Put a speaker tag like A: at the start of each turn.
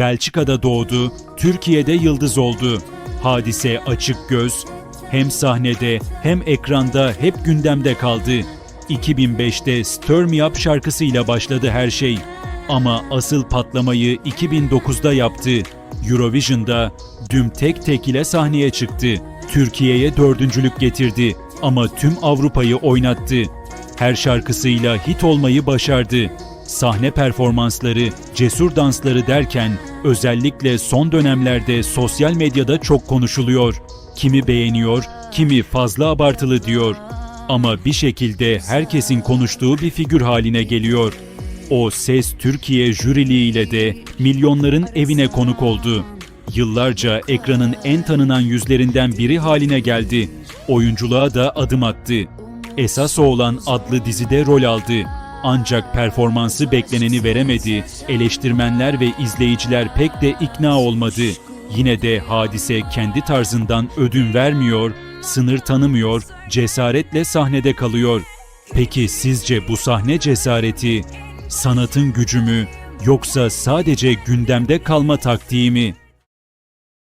A: Belçika'da doğdu, Türkiye'de yıldız oldu. Hadise açık göz, hem sahnede hem ekranda hep gündemde kaldı. 2005'te Stir Me Up şarkısıyla başladı her şey. Ama asıl patlamayı 2009'da yaptı. Eurovision'da Düm tek tek ile sahneye çıktı. Türkiye'ye dördüncülük getirdi ama tüm Avrupa'yı oynattı. Her şarkısıyla hit olmayı başardı. Sahne performansları, cesur dansları derken özellikle son dönemlerde sosyal medyada çok konuşuluyor. Kimi beğeniyor, kimi fazla abartılı diyor. Ama bir şekilde herkesin konuştuğu bir figür haline geliyor. O Ses Türkiye jüriliğiyle de milyonların evine konuk oldu. Yıllarca ekranın en tanınan yüzlerinden biri haline geldi. Oyunculuğa da adım attı. Esas olan adlı dizide rol aldı. Ancak performansı bekleneni veremedi. Eleştirmenler ve izleyiciler pek de ikna olmadı. Yine de hadise kendi tarzından ödün vermiyor, sınır tanımıyor, cesaretle sahnede kalıyor. Peki sizce bu sahne cesareti sanatın gücü mü yoksa sadece gündemde kalma taktiği mi?